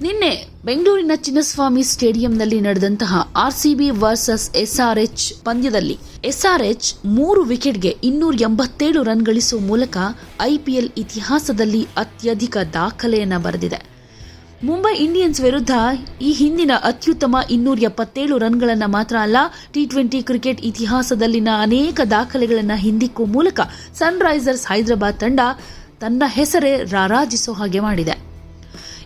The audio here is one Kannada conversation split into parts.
ನಿನ್ನೆ ಬೆಂಗಳೂರಿನ ಚಿನ್ನಸ್ವಾಮಿ ಸ್ಟೇಡಿಯಂನಲ್ಲಿ ನಡೆದಂತಹ ಆರ್ಸಿಬಿ ವರ್ಸಸ್ ಎಸ್ಆರ್ಎಚ್ ಪಂದ್ಯದಲ್ಲಿ ಎಸ್ಆರ್ಎಚ್ ಮೂರು ವಿಕೆಟ್ಗೆ ಇನ್ನೂರ ಎಂಬತ್ತೇಳು ರನ್ ಗಳಿಸುವ ಮೂಲಕ ಐಪಿಎಲ್ ಇತಿಹಾಸದಲ್ಲಿ ಅತ್ಯಧಿಕ ದಾಖಲೆಯನ್ನು ಬರೆದಿದೆ. ಮುಂಬೈ ಇಂಡಿಯನ್ಸ್ ವಿರುದ್ಧ ಈ ಹಿಂದಿನ ಅತ್ಯುತ್ತಮ ಇನ್ನೂರ ಎಪ್ಪತ್ತೇಳು ರನ್ಗಳನ್ನು ಮಾತ್ರ ಅಲ್ಲ, ಟಿ ಟ್ವೆಂಟಿ ಕ್ರಿಕೆಟ್ ಇತಿಹಾಸದಲ್ಲಿನ ಅನೇಕ ದಾಖಲೆಗಳನ್ನು ಹಿಂದಿಕ್ಕುವ ಮೂಲಕ ಸನ್ರೈಸರ್ಸ್ ಹೈದರಾಬಾದ್ ತಂಡ ತನ್ನ ಹೆಸರೇ ರಾರಾಜಿಸೋ ಹಾಗೆ ಮಾಡಿದೆ.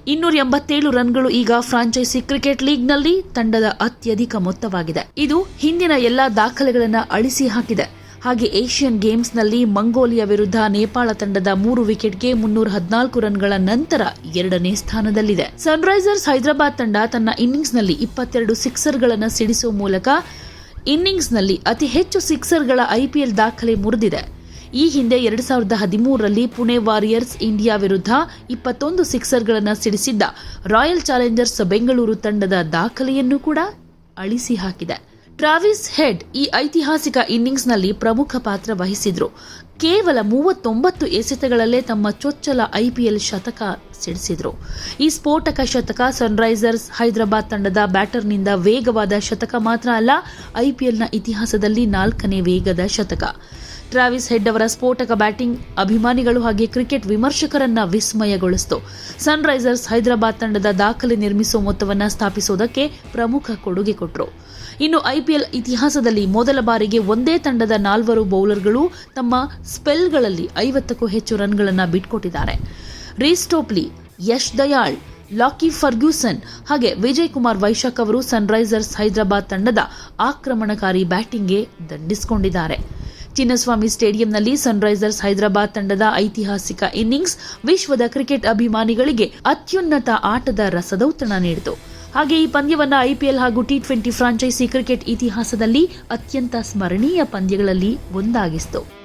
ಇನ್ನೂರ ಎಂಬತ್ತೇಳು ರನ್ಗಳು ಈಗ ಫ್ರಾಂಚೈಸಿ ಕ್ರಿಕೆಟ್ ಲೀಗ್ನಲ್ಲಿ ತಂಡದ ಅತ್ಯಧಿಕ ಮೊತ್ತವಾಗಿದೆ. ಇದು ಹಿಂದಿನ ಎಲ್ಲಾ ದಾಖಲೆಗಳನ್ನು ಅಳಿಸಿ ಹಾಕಿದೆ. ಹಾಗೆ ಏಷ್ಯನ್ ಗೇಮ್ಸ್ನಲ್ಲಿ ಮಂಗೋಲಿಯಾ ವಿರುದ್ಧ ನೇಪಾಳ ತಂಡದ ಮೂರು ವಿಕೆಟ್ಗೆ ಮುನ್ನೂರ ಹದಿನಾಲ್ಕು ರನ್ಗಳ ನಂತರ ಎರಡನೇ ಸ್ಥಾನದಲ್ಲಿದೆ. ಸನ್ರೈಸರ್ಸ್ ಹೈದರಾಬಾದ್ ತಂಡ ತನ್ನ ಇನ್ನಿಂಗ್ಸ್ನಲ್ಲಿ ಇಪ್ಪತ್ತೆರಡು ಸಿಕ್ಸರ್ಗಳನ್ನು ಸಿಡಿಸುವ ಮೂಲಕ ಇನ್ನಿಂಗ್ಸ್ನಲ್ಲಿ ಅತಿ ಹೆಚ್ಚು ಸಿಕ್ಸರ್ಗಳ ಐಪಿಎಲ್ ದಾಖಲೆ ಮುರಿದಿದೆ. ಈ ಹಿಂದೆ ಎರಡು ಸಾವಿರದ ಹದಿಮೂರರಲ್ಲಿ ಪುಣೆ ವಾರಿಯರ್ಸ್ ಇಂಡಿಯಾ ವಿರುದ್ಧ ಇಪ್ಪತ್ತೊಂದು ಸಿಕ್ಸರ್ಗಳನ್ನು ಸಿಡಿಸಿದ್ದ ರಾಯಲ್ ಚಾಲೆಂಜರ್ಸ್ ಬೆಂಗಳೂರು ತಂಡದ ದಾಖಲೆಯನ್ನು ಕೂಡ ಅಳಿಸಿ ಹಾಕಿದೆ. ಟ್ರಾವಿಸ್ ಹೆಡ್ ಈ ಐತಿಹಾಸಿಕ ಇನ್ನಿಂಗ್ಸ್ನಲ್ಲಿ ಪ್ರಮುಖ ಪಾತ್ರ ವಹಿಸಿದ್ರು. ಕೇವಲ ಮೂವತ್ತೊಂಬತ್ತು ಎಸೆತಗಳಲ್ಲೇ ತಮ್ಮ ಚೊಚ್ಚಲ ಐಪಿಎಲ್ ಶತಕ ಸಿಡಿಸಿದ್ರು. ಈ ಸ್ಫೋಟಕ ಶತಕ ಸನ್ರೈಸರ್ಸ್ ಹೈದರಾಬಾದ್ ತಂಡದ ಬ್ಯಾಟರ್ನಿಂದ ವೇಗವಾದ ಶತಕ ಮಾತ್ರ ಅಲ್ಲ ಐಪಿಎಲ್ನ ಇತಿಹಾಸದಲ್ಲಿ ನಾಲ್ಕನೇ ವೇಗದ ಶತಕ. ಟ್ರಾವಿಸ್ ಹೆಡ್ ಅವರ ಸ್ಫೋಟಕ ಬ್ಯಾಟಿಂಗ್ ಅಭಿಮಾನಿಗಳು ಹಾಗೆ ಕ್ರಿಕೆಟ್ ವಿಮರ್ಶಕರನ್ನ ವಿಸ್ಮಯಗೊಳಿಸಿತು. ಸನ್ರೈಸರ್ಸ್ ಹೈದರಾಬಾದ್ ತಂಡದ ದಾಖಲೆ ನಿರ್ಮಿಸುವ ಮೊತ್ತವನ್ನು ಸ್ಥಾಪಿಸುವುದಕ್ಕೆ ಪ್ರಮುಖ ಕೊಡುಗೆ ಕೊಟ್ಟರು ಇನ್ನು ಐಪಿಎಲ್ ಇತಿಹಾಸದಲ್ಲಿ ಮೊದಲ ಬಾರಿಗೆ ಒಂದೇ ತಂಡದ ನಾಲ್ವರು ಬೌಲರ್ಗಳು ತಮ್ಮ ಸ್ಪೆಲ್ಗಳಲ್ಲಿ ಐವತ್ತಕ್ಕೂ ಹೆಚ್ಚು ರನ್ಗಳನ್ನು ಬಿಟ್ಕೊಟ್ಟಿದ್ದಾರೆ. Reece Topley Yash Dayal, Lockie Ferguson ಹಾಗೆ ವಿಜಯ್ ಕುಮಾರ್ ವೈಶಾಖ್ ಅವರು ಸನ್ರೈಸರ್ಸ್ ಹೈದರಾಬಾದ್ ತಂಡದ ಆಕ್ರಮಣಕಾರಿ ಬ್ಯಾಟಿಂಗ್ಗೆ ದಂಡಿಸಿಕೊಂಡಿದ್ದಾರೆ. ಚಿನ್ನಸ್ವಾಮಿ ಸ್ಟೇಡಿಯಂನಲ್ಲಿ ಸನ್ರೈಸರ್ಸ್ ಹೈದರಾಬಾದ್ ತಂಡದ ಐತಿಹಾಸಿಕ ಇನ್ನಿಂಗ್ಸ್ ವಿಶ್ವದ ಕ್ರಿಕೆಟ್ ಅಭಿಮಾನಿಗಳಿಗೆ ಅತ್ಯುನ್ನತ ಆಟದ ರಸದೌತಣ ನೀಡಿತು. ಹಾಗೆ ಈ ಪಂದ್ಯವನ್ನು ಐಪಿಎಲ್ ಹಾಗೂ ಟಿ ಟ್ವೆಂಟಿ ಫ್ರಾಂಚೈಸಿ ಕ್ರಿಕೆಟ್ ಇತಿಹಾಸದಲ್ಲಿ ಅತ್ಯಂತ ಸ್ಮರಣೀಯ ಪಂದ್ಯಗಳಲ್ಲಿ ಒಂದಾಗಿಸಿತು.